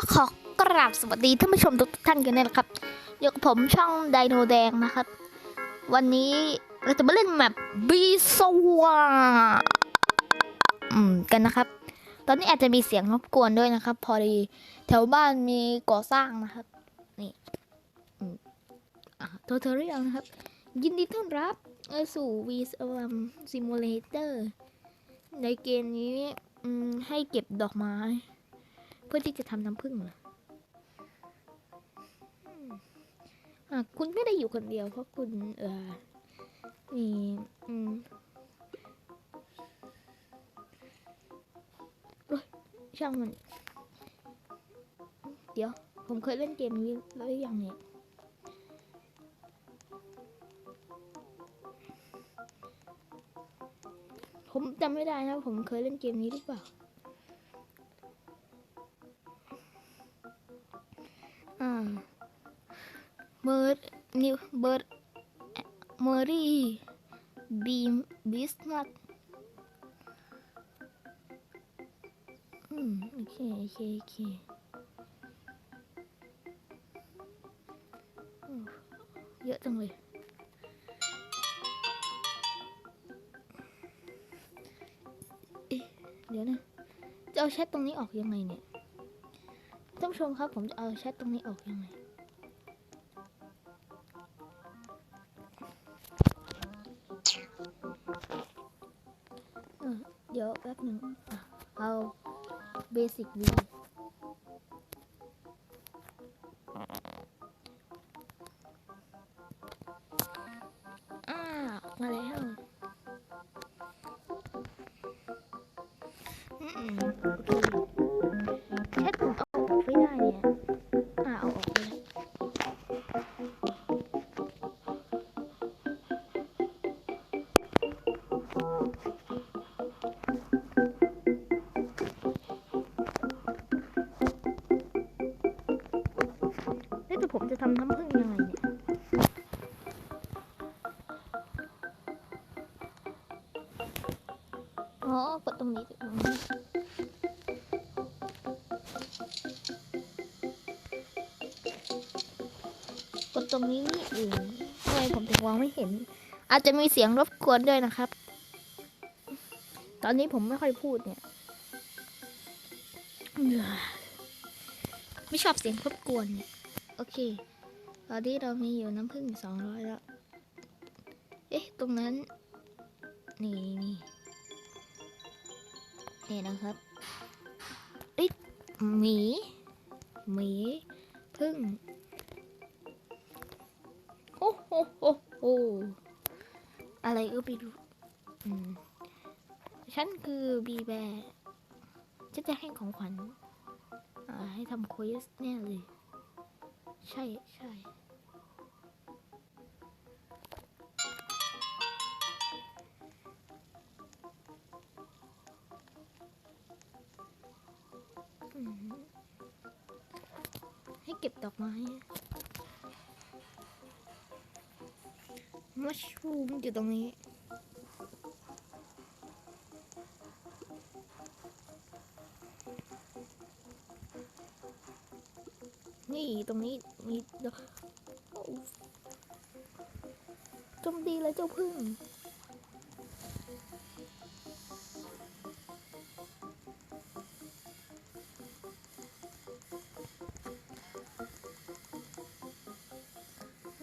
ก็ขอกราบสวัสดีท่านผู้ชมทุกท่านกันนะครับอยู่กับผมช่องไดโนแดงนะครับ วันนี้เราจะมาเล่นแมปบีสวาอืมกันนะครับ ตอนนี้อาจจะมีเสียงรบกวนด้วยนะครับ พอดีแถวบ้านมีก่อสร้างนะครับ นี่อืมอะตัวเธอเรียงนะครับ ยินดีต้อนรับเอ่อสู่ v s w a m Simulator ในเกมนี้ให้เก็บดอกไม้ เพื่อที่จะทำน้ำผึ้งเหรออะคุณไม่ได้อยู่คนเดียว เพราะคุณ เออมีอืมโอ๊ยช่างมัน เดี๋ยว ผมเคยเล่นเกมนี้แล้วหรือยังเนี่ยผมจำไม่ได้นะ ผมเคยเล่นเกมนี้หรือเปล่า โอเคอืมเยอะจังเลยเอ๊ะเดี๋ยวนะ จะเอาแชทตรงนี้ออกยังไงเนี่ย ท่านผู้ชมครับผมจะเอาแชทตรงนี้ออกยังไงเดี๋ยวแป๊บหนึ่งเอาเบสิกวีอ่าออกมาแล้วโอเค ผมจะทำน้ำผึ้งยังไงเนี่ยอ๋อกดตรงนี้กดตรงนี้กดตรงนี้นี่เองทำไมผมถึงวางไม่เห็น อาจจะมีเสียงรบกวนด้วยนะครับ ตอนนี้ผมไม่ค่อยพูดเนี่ยเบื่อไม่ชอบเสียงรบกวนเนี่ย โอเค ตอนนี้เรามีอยู่น้ำผึ้งสองร้อยแล้ว เอ๊ะ ตรงนั้น นี่นี่นี่นะครับเอ้ยหมี หมีพึ่งโอ้โหโอ้โหอะไรก็ไม่รู้อืมฉันคือบีแบร์ฉันจะให้ของขวัญให้ทำควิสแน่เลย ใช่ใช่ให้เก็บดอกไม้มัชรูมอยู่ตรงนี้ นี่ ตรงนี้มีโจมดีเลยเจ้าพึ่ง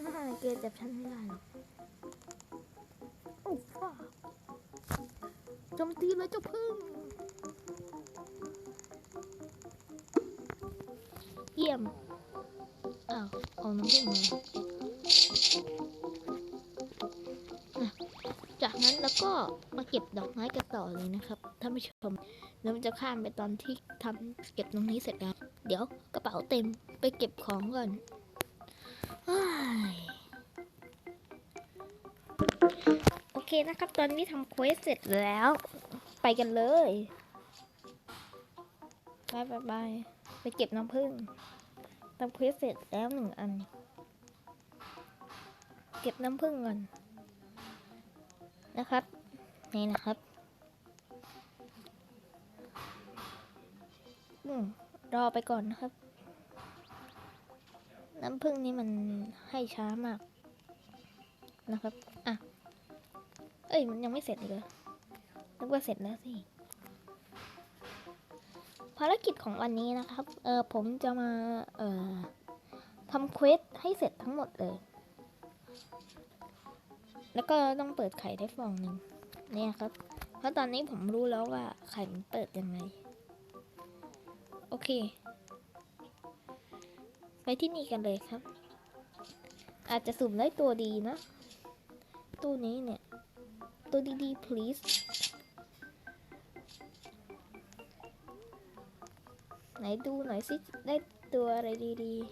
ไม่เกจับฉันไม่ได้หรอกโอ้ฟ้าโจมตีเลยเจ้าพึ่ง เยี่ยม อ้าเอาน้ำพึ่งมาจากนั้นแล้วก็มาเก็บดอกไม้กันต่อเลยนะครับท่านผู้ชมแล้วมันจะข้ามไปตอนที่ทำเก็บตรงนี้เสร็จแล้ว เดี๋ยวกระเป๋าเต็มไปเก็บของก่อนโอเคนะครับ ตอนนี้ทำเควสเสร็จแล้ว ไปกันเลยบายบายไปเก็บน้ำผึ้ง ทำเควสเสร็จแล้วหนึ่งอัน เก็บน้ำผึ้งก่อน นะครับ นี่นะครับ อืม รอไปก่อนนะครับ น้ำผึ้งนี่มันให้ช้ามาก นะครับ อะ เอ้ย มันยังไม่เสร็จอีกเหรอนึกว่าเสร็จแล้วสิ ภารกิจของวันนี้นะครับ เออผมจะมา เอ่อทำเควสให้เสร็จทั้งหมดเลย แล้วก็ต้องเปิดไข่ได้ฟองหนึ่งเนี่ยครับ เพราะตอนนี้ผมรู้แล้วว่าไข่มันเปิดยังไง โอเค ไปที่นี่กันเลยครับ อาจจะสุ่มได้ตัวดีนะ ตู้นี้เนี่ย ตัวดีๆ please ไหนดูหน่อยสิ ได้ตัวอะไรดีๆ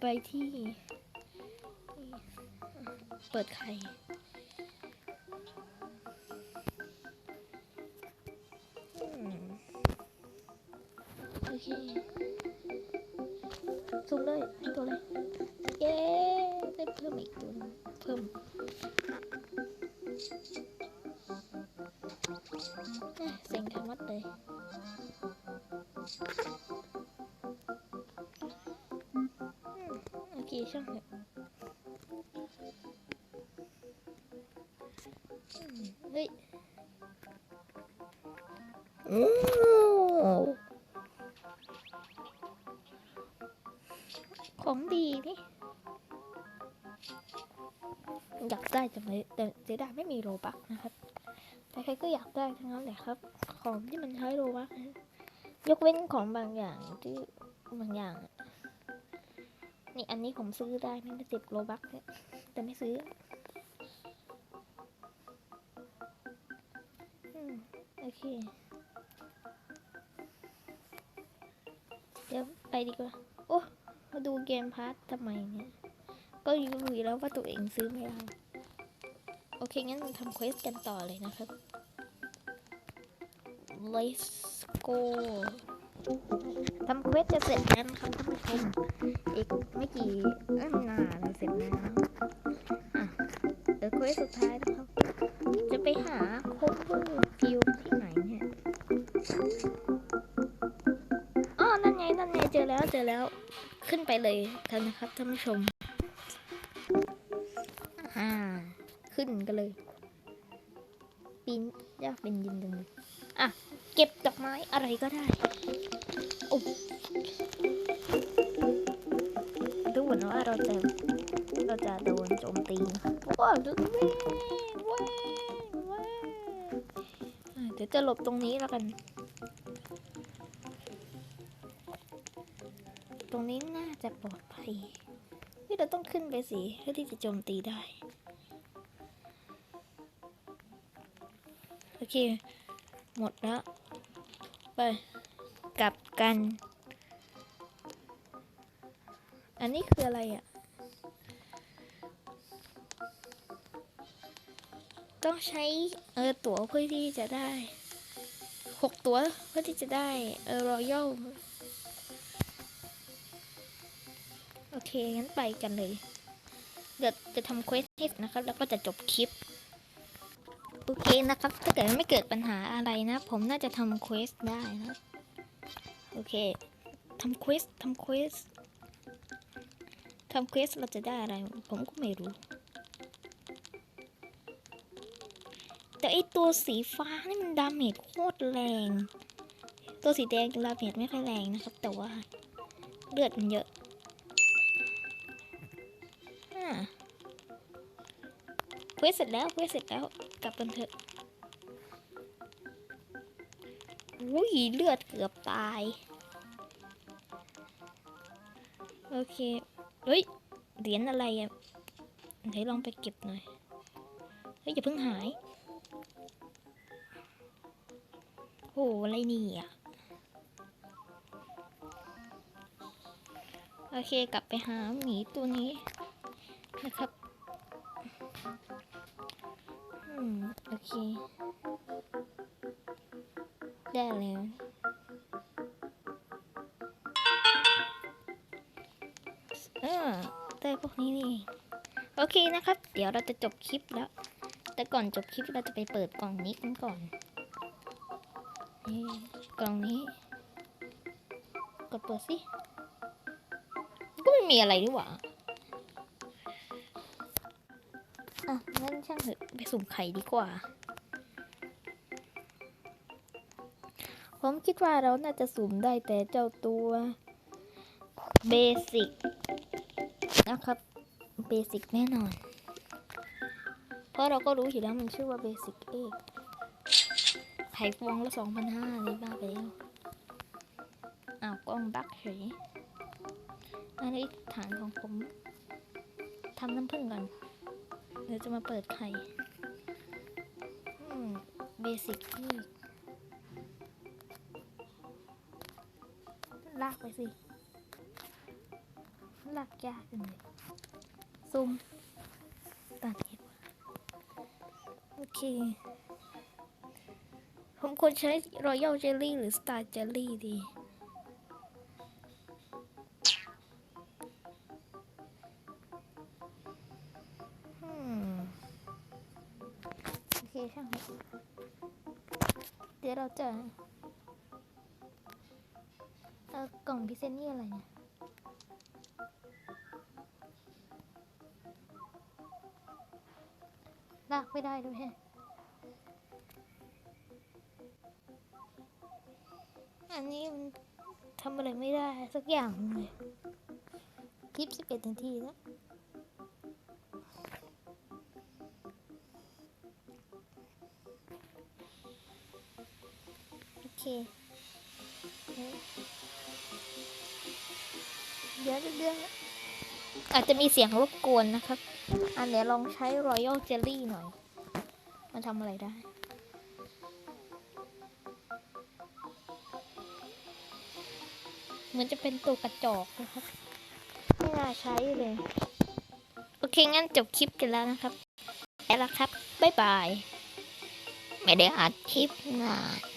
ไปที่ เปิดไข่โอเคซูมเลยได้ตัวเลยเย้ได้เพิ่มอีกตัวเพิ่มเอ้ยเซ็งทั้งหมดเลย ของดีนี่ อยากได้จังเลยแต่เสียดายไม่มีโลบักนะครับ แต่ใครก็อยากได้ทั้งนั้นแหละครับ ของที่มันใช้โลบักยกเว้นของบางอย่างที่บางอย่างนี่อันนี้ผมซื้อได้ไม่ได้สิบโลบักเนี่ยแต่ไม่ซื้ออโอเค ดี๋ยวไปดีกว่า โอ้ มาดูเกมพาร์ททำไมเนี่ย ก็รู้อยู่แล้วว่าตัวเองซื้อไม่ได้ โอเค งั้นมาทำเควสกันต่อเลยนะครับ let's go ทำเควสจะเสร็จแล้วนะครับท่านผู้ชมอีกไม่กี่นานเสร็จแล้วอะเดี๋ยวเควสสุดท้ายนะครับ เลยท่านนะครับท่านผู้ชม อ่า ขึ้นกันเลยปีนยากเป็นยินจังเลยอะ เก็บดอกไม้อะไรก็ได้โอ้ดูเหมือนว่าเราจะเราจะโดนโจมตีว้าวดูเว้ยเว้ยเว้ยอะเดี๋ยวจะหลบตรงนี้แล้วกัน ตรงนี้น่าจะปลอดภัยเฮ้ยเราต้องขึ้นไปสิเพื่อที่จะโจมตีได้ โอเค หมดแล้ว ไป กลับกัน อันนี้คืออะไรอะ่ะ ต้องใช้เออตั๋วเพื่อที่จะได้หกตั๋วเพื่อที่จะได้เออรอยัล งั้นไปกันเลย เดี๋ยวจะทำเควสให้นะครับ แล้วก็จะจบคลิป โอเคนะครับ ถ้าเกิดไม่เกิดปัญหาอะไรนะ ผมน่าจะทำเควสได้นะ โอเคทำเควสทำเควสทำเควสเราจะได้อะไร ผมก็ไม่รู้ แต่ไอตัวสีฟ้านี่มันดาเมจโคตรแรง ตัวสีแดงดาเมจไม่ค่อยแรงนะครับ แต่ว่าเลือดมันเยอะ เควสเสร็จแล้วเควสเสร็จแล้วกลับกันเถอะอุ้ยเลือดเกือบตาย โอเค เฮ้ย เหรียญอะไรอะไหนลองไปเก็บหน่อย เฮ้ย อย่าเพิ่งหายโหอะไรนี่อะ โอเค กลับไปหาหมีตัวนี้นะครับ อืม โอเค ได้แล้วเออได้พวกนี้นี่เองโอเคนะครับ เดี๋ยวเราจะจบคลิปแล้ว แต่ก่อนจบคลิปเราจะไปเปิดกล่องนี้กันก่อน นี่กล่องนี้ กดเปิดสิ ก็ไม่มีอะไรนี่หว่า อะงั้นช่างเถอะไปสุ่มไข่ดีกว่า ผมคิดว่าเราน่าจะสุ่มได้แต่เจ้าตัวเบสิกนะครับ เบสิกแน่นอน เพราะเราก็รู้อยู่แล้วมันชื่อว่าเบสิกเอกไข่ฟองละสองพันห้าเลยบ้าไปแล้วอ้าวกล้องบักเฉยอันนี้ฐานของผมทำน้ำผึ้งก่อน เดี๋ยวจะมาเปิดไข่เบสิกเอกลากไปสิ ลากยากจังเลยซูมตัดดีกว่าโอเค ผมควรใช้ Royal Jelly หรือ Star Jelly ดี ช่างเดี๋ยวเราจะเออกล่องพิเศษนี่อะไรเนี่ยลากไม่ได้ด้วยแฮะอันนี้มันทำอะไรไม่ได้สักอย่างเลยคลิปสิบเอ็ดนาทีแล้ว เคเดี๋ยวเดี๋ยวอาจจะมีเสียงรบกวนนะครับ อันเดี๋ยวลองใช้ Royal Jelly หน่อย มันทำอะไรได้เหมือนจะเป็นตัวกระจอกนะครับไม่น่าใช้เลย โอเค งั้นจบคลิปกันแล้วนะครับแล้วครับ บ๊ายบาย ไม่ได้อัดคลิปนาน